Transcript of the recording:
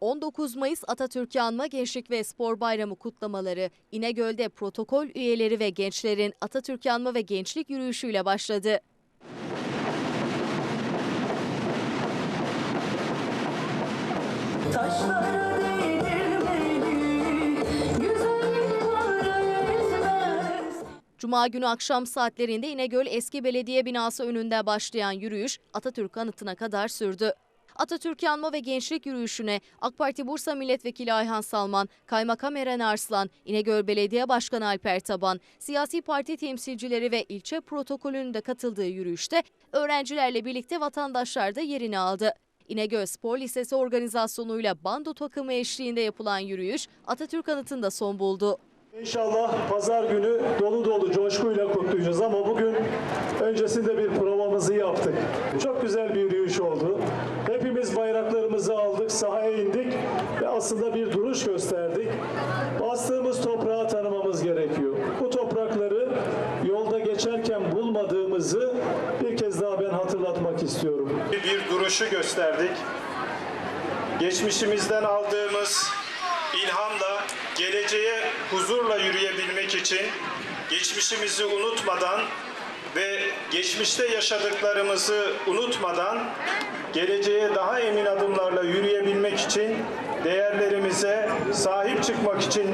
19 Mayıs Atatürk Anma Gençlik ve Spor Bayramı kutlamaları İnegöl'de protokol üyeleri ve gençlerin Atatürk Anma ve Gençlik yürüyüşüyle başladı. Taşlara. Cuma günü akşam saatlerinde İnegöl Eski Belediye Binası önünde başlayan yürüyüş Atatürk anıtına kadar sürdü. Atatürk Anma ve Gençlik Yürüyüşü'ne AK Parti Bursa Milletvekili Ayhan Salman, Kaymakam Eren Arslan, İnegöl Belediye Başkanı Alper Taban, siyasi parti temsilcileri ve ilçe protokolünün de katıldığı yürüyüşte öğrencilerle birlikte vatandaşlar da yerini aldı. İnegöl Spor Lisesi organizasyonuyla bando takımı eşliğinde yapılan yürüyüş Atatürk anıtında son buldu. İnşallah pazar günü dolu dolu coşkuyla kutlayacağız ama bugün öncesinde bir provamızı yaptık. Çok güzel bir yürüyüş oldu. Aslında bir duruş gösterdik. Bastığımız toprağı tanımamız gerekiyor. Bu toprakları yolda geçerken bulmadığımızı bir kez daha ben hatırlatmak istiyorum. bir duruşu gösterdik. Geçmişimizden aldığımız ilhamla geleceğe huzurla yürüyebilmek için geçmişimizi unutmadan ve geçmişte yaşadıklarımızı unutmadan geleceğe daha emin değerlerimize sahip çıkmak için